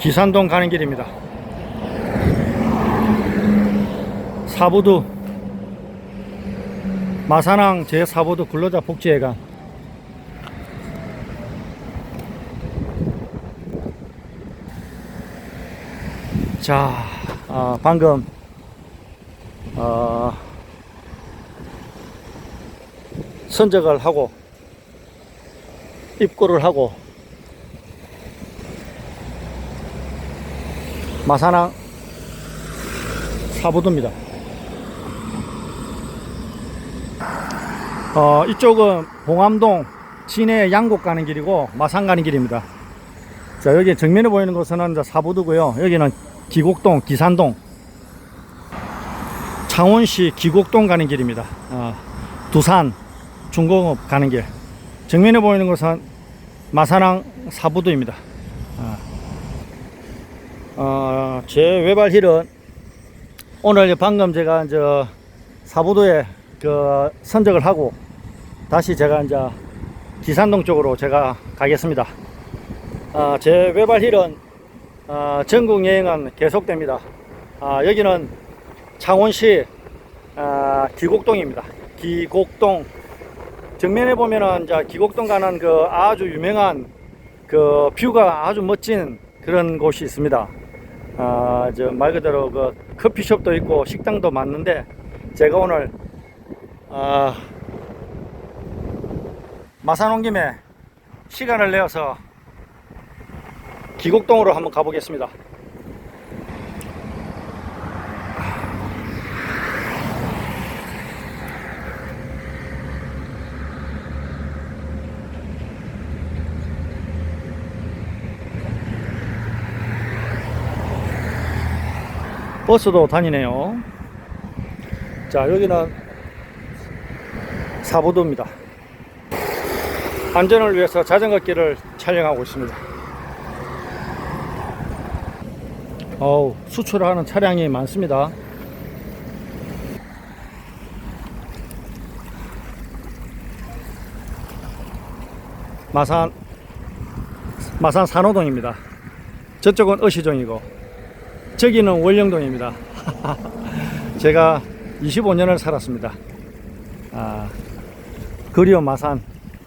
기산동 가는 길입니다. 사부두 마산항 제4부두 근로자 복지회관 자 아, 방금 어, 선적을 하고 입고를 하고 마산항 사부두입니다. 어, 이쪽은 봉암동 진해 양곡 가는 길이고 마산 가는 길입니다. 자, 여기 정면에 보이는 곳은 사부두고요. 여기는 기곡동, 기산동, 창원시 기곡동 가는 길입니다. 어, 두산 중공업 가는 길. 정면에 보이는 곳은 마산항 사부두입니다. 어, 어, 제 외발 힐은 오늘 방금 제가 이제 사부도에 그 선적을 하고 다시 제가 이제 기산동 쪽으로 제가 가겠습니다. 어, 제 외발 힐은 어, 전국 여행은 계속됩니다. 아, 여기는 창원시 아, 기곡동입니다. 기곡동 정면에 보면은 이제 기곡동 가는 그 아주 유명한 그 뷰가 아주 멋진 그런 곳이 있습니다. 아, 저 말 그대로 그 커피숍도 있고 식당도 많은데 제가 오늘 아, 마산 온 김에 시간을 내어서 기곡동으로 한번 가보겠습니다. 버스도 다니네요. 자, 여기는 사부도입니다. 안전을 위해서 자전거 길을 촬영하고 있습니다. 어우, 수출하는 차량이 많습니다. 마산, 마산 산호동입니다. 저쪽은 어시종이고, 저기는 월령동입니다. 제가 25년을 살았습니다. 아, 그리운 마산.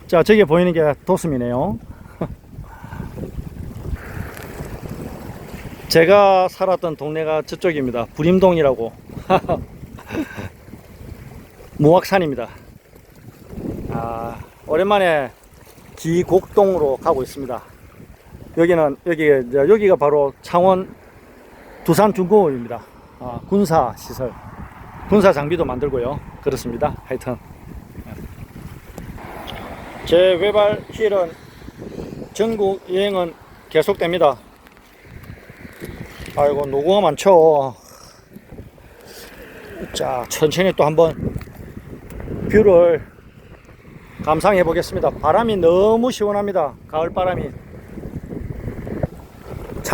자, 저기 보이는 게 도심이네요. 제가 살았던 동네가 저쪽입니다. 부림동이라고. 무악산입니다. 아, 오랜만에 기곡동으로 가고 있습니다. 여기는, 여기, 여기가 바로 창원 두산 중공업입니다. 아, 군사 시설, 군사 장비도 만들고요. 그렇습니다. 하여튼 제 외발 힐은 전국 여행은 계속됩니다. 아이고 노고가 많죠. 자 천천히 또 한번 뷰를 감상해 보겠습니다. 바람이 너무 시원합니다. 가을 바람이.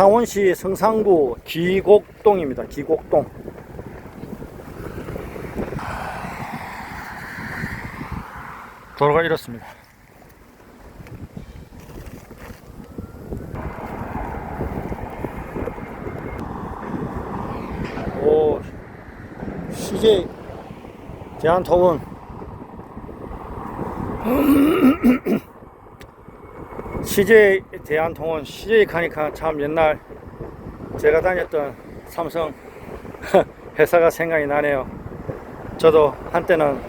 창원시 성산구 기곡동입니다. 기곡동. 도로가 이렇습니다. 오, CJ 대한통운 CJ 대한통운 CJ 가니까 참 옛날 제가 다녔던 삼성 회사가 생각이 나네요. 저도 한때는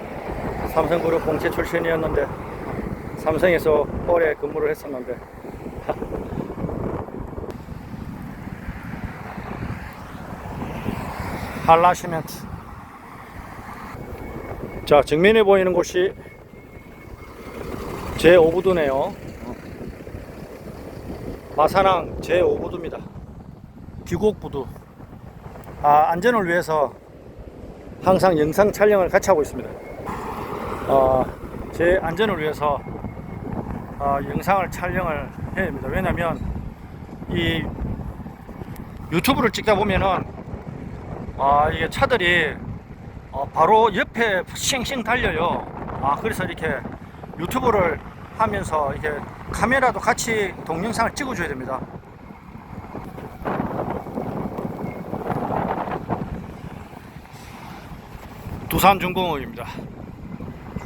삼성그룹 공채 출신이었는데 삼성에서 오래 근무를 했었는데. 한라시멘트. 자 정면에 보이는 곳이 제5부두네요 마산항 제5부두입니다. 기곡부두. 아, 안전을 위해서 항상 영상 촬영을 같이 하고 있습니다. 어, 제 안전을 위해서 어, 영상을 촬영을 해야 됩니다. 왜냐면 이 유튜브를 찍다 보면은 아, 이게 차들이 어, 바로 옆에 싱싱 달려요. 아, 그래서 이렇게 유튜브를 하면서 이게 카메라도 같이 동영상을 찍어줘야 됩니다. 두산중공업입니다.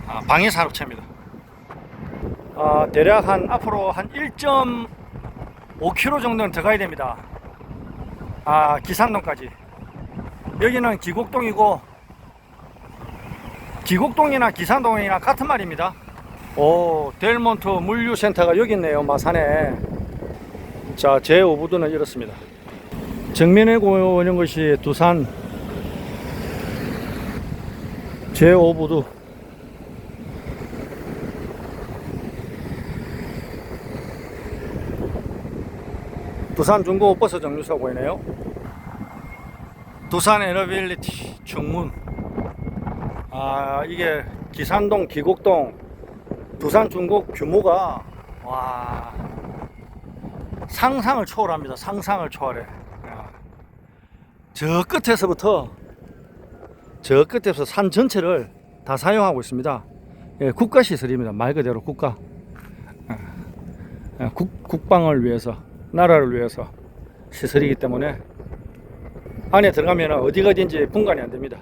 아, 방해산업체입니다. 아, 대략 한 앞으로 한 1.5km 정도는 더 가야 됩니다. 아, 기상동까지. 여기는 기곡동이고 기곡동이나 기상동이나 같은 말입니다. 오, 델몬트 물류센터가 여기 있네요. 마산에. 자, 제 오부도는 이렇습니다. 정면에 보이는 것이 두산 제 오부도 두산 중고 버스 정류소 보이네요. 두산 에너빌리티 중문. 아 이게 기산동, 기곡동, 두산 중고 규모가 와 상상을 초월합니다. 상상을 초월해. 야. 저 끝에서부터 저 끝에서 산 전체를 다 사용하고 있습니다. 예, 국가 시설입니다. 말 그대로 국가. 예, 예, 국, 국방을 위해서, 나라를 위해서 시설이기 때문에 안에 들어가면 어디가 어딘지 분간이 안 됩니다.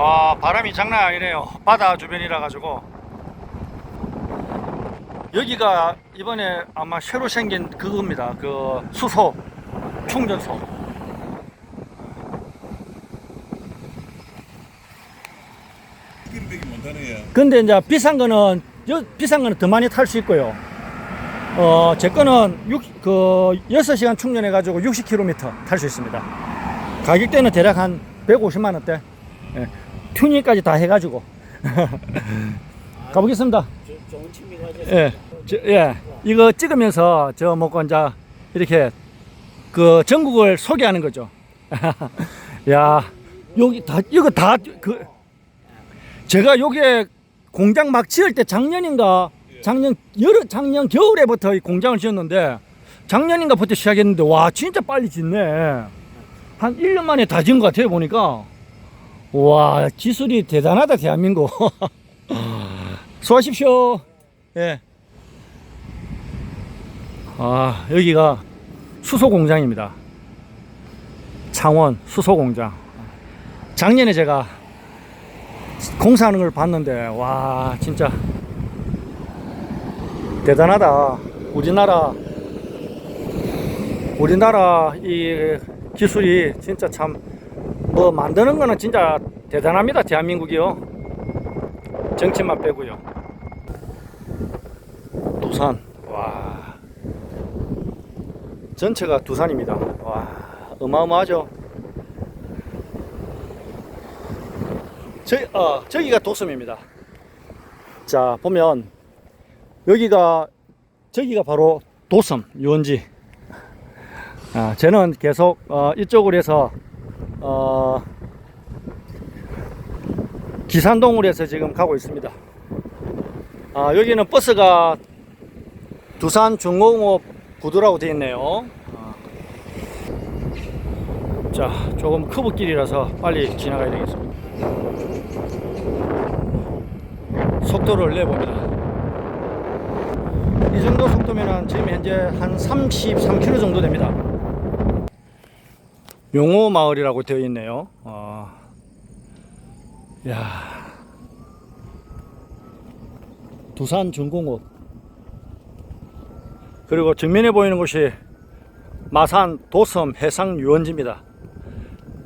아, 바람이 장난 아니네요. 바다 주변이라 가지고 여기가 이번에 아마 새로 생긴 그겁니다. 그 수소 충전소. 근데 이제 비싼 거는 여- 비싼 거는 더 많이 탈 수 있고요. 어, 제 거는 6, 그 6시간 충전해 가지고 60km 탈 수 있습니다. 가격대는 대략 한 150만 원대. 예. 튜닝까지 다 해 가지고 가보겠습니다. 예. 저, 예. 이거 찍으면서 저 먹고 이제 이렇게 그 전국을 소개하는 거죠. 야, 여기 다 이거 다 그 제가 여기에 공장 막 지을 때 작년인가 작년 여름 작년 겨울에부터 이 공장을 지었는데 작년인가부터 시작했는데 와 진짜 빨리 짓네. 한 1년 만에 다 지은 것 같아요 보니까. 와 기술이 대단하다 대한민국. 수고하십시오. 예. 아, 여기가 수소 공장입니다. 창원 수소 공장. 작년에 제가 공사하는 걸 봤는데, 와, 진짜 대단하다. 우리나라, 우리나라 이 기술이 진짜 참, 뭐 만드는 거는 진짜 대단합니다. 대한민국이요. 정치만 빼고요. 두산 와 전체가 두산입니다 와 어마어마하죠 저, 어, 저기가 도섬입니다 자 보면 여기가 저기가 바로 도섬 유원지 아, 저는 계속 어, 이쪽으로 해서 어, 기산동으로 해서 지금 가고 있습니다 아, 여기는 버스가 두산 중공업 구도라고 되어 있네요. 아. 자, 조금 커브길이라서 빨리 지나가야 되겠습니다. 속도를 내봅니다. 이 정도 속도면 지금 현재 한 33km 정도 됩니다. 용호 마을이라고 되어 있네요. 아, 야. 두산 중공업 그리고 정면에 보이는 곳이 마산 도섬 해상 유원지입니다.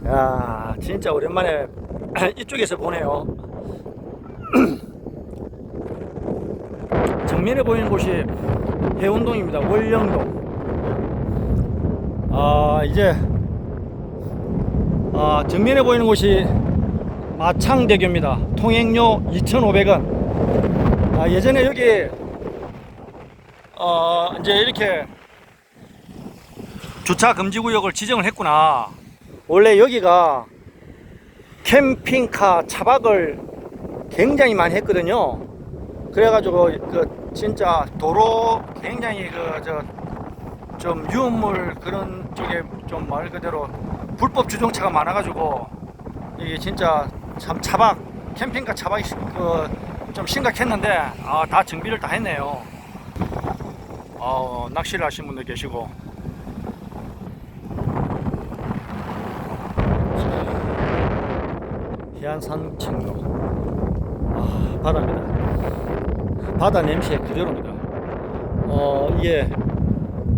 야, 진짜 오랜만에 이쪽에서 보네요. 정면에 보이는 곳이 해운동입니다. 월령동. 아, 이제 아, 정면에 보이는 곳이 마창대교입니다. 통행료 2,500원. 아, 예전에 여기 어 이제 이렇게 주차 금지 구역을 지정을 했구나. 원래 여기가 캠핑카 차박을 굉장히 많이 했거든요. 그래가지고 그 진짜 도로 굉장히 그 저 좀 유흥물 그런 쪽에 좀 말 그대로 불법 주정차가 많아가지고 이게 진짜 참 차박 캠핑카 차박이 그 좀 심각했는데 아, 다 정비를 다 했네요. 어, 낚시를 하신 분들 계시고 해안산 청로. 아, 바다입니다. 바다 냄새 그대로입니다. 어, 이게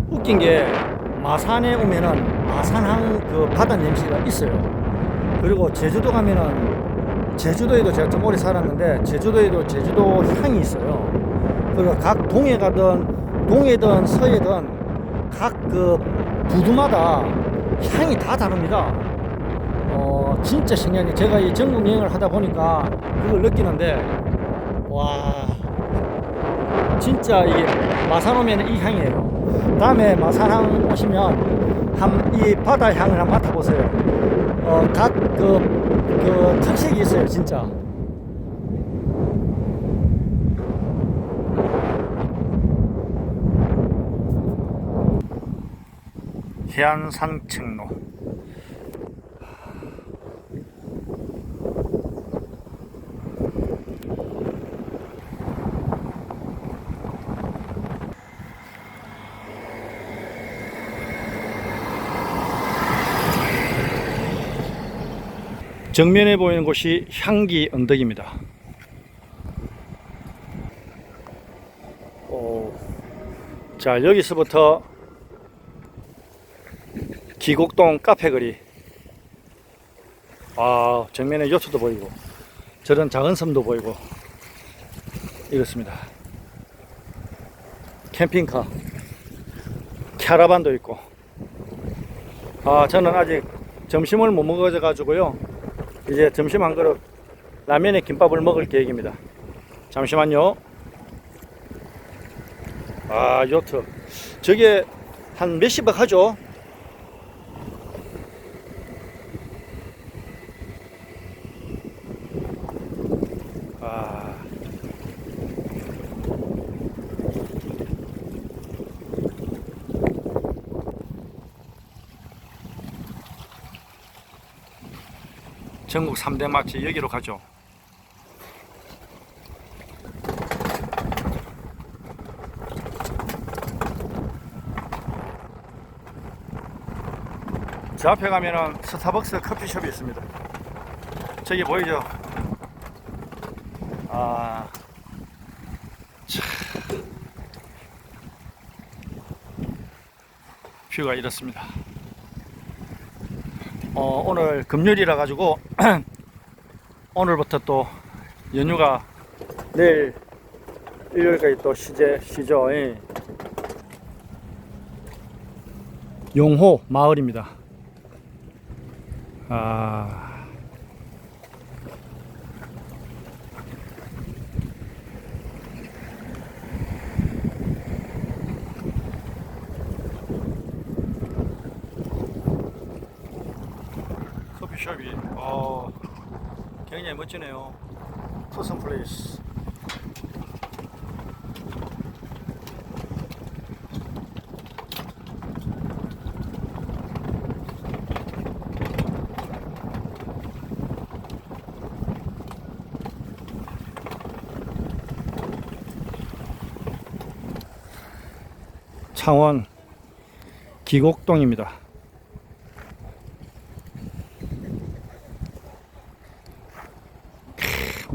웃긴 게 마산에 오면은 마산항 그 바다 냄새가 있어요. 그리고 제주도 가면은 제주도에도 제가 좀 오래 살았는데 제주도에도 제주도 향이 있어요. 그리고 각 동해 가든 동해든 서해든 각 그 부두마다 향이 다 다릅니다. 어 진짜 신기한 게 제가 이 전국 여행을 하다 보니까 그걸 느끼는데 와 진짜 이게 마산 오면 이 향이에요. 다음에 마산항 오시면 한 이 바다 향을 한번 맡아보세요. 어 각그 그 특색이 있어요, 진짜. 해안산 청로. 정면에 보이는 곳이 향기 언덕입니다. 오, 자 여기서부터 기곡동 카페거리. 아 정면에 요트도 보이고 저런 작은 섬도 보이고 이렇습니다. 캠핑카, 캐러반도 있고. 아 저는 아직 점심을 못 먹어져 가지고요. 이제 점심 한 그릇 라면에 김밥을 먹을 계획입니다. 잠시만요. 아, 요트. 저게 한 몇십억 하죠? 전국 3대 마트 여기로 가죠. 저 앞에 가면은 스타벅스 커피숍이 있습니다. 저기 보이죠? 아, 참. 뷰가 이렇습니다. 어, 오늘 금요일이라 가지고 오늘부터 또 연휴가 내일 일요일까지 또 쉬제 쉬죠. 예. 용호 마을입니다. 아. 커피숍이 어 굉장히 멋지네요. 투슨 플레이스. 창원 기곡동입니다.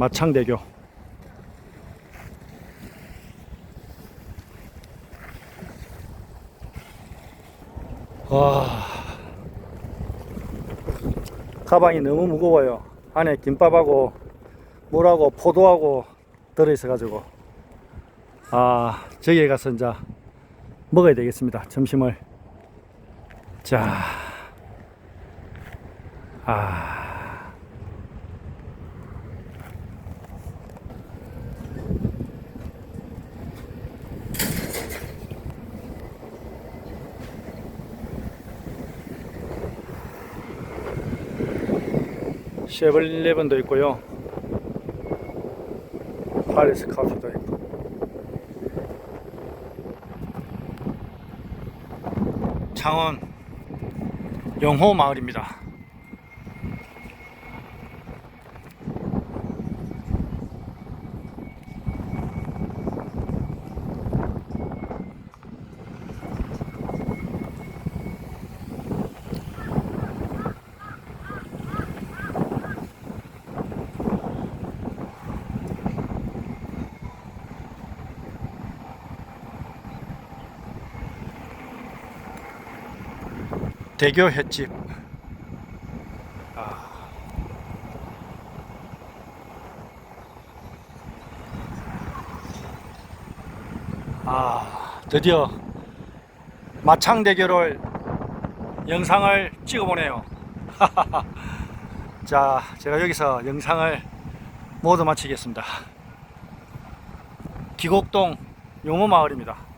마창대교. 와. 가방이 너무 무거워요. 안에 김밥하고 물하고 포도하고 들어있어 가지고. 아, 저기에 가서 이제 먹어야 되겠습니다. 점심을. 자. 아. 쉐블레븐도 있고요. 파리스 커피도 있고. 창원 영호 마을입니다. 대교 횟집. 아. 아, 드디어 마창대교를 영상을 찍어보네요. 자, 제가 여기서 영상을 모두 마치겠습니다. 기곡동 용호마을입니다.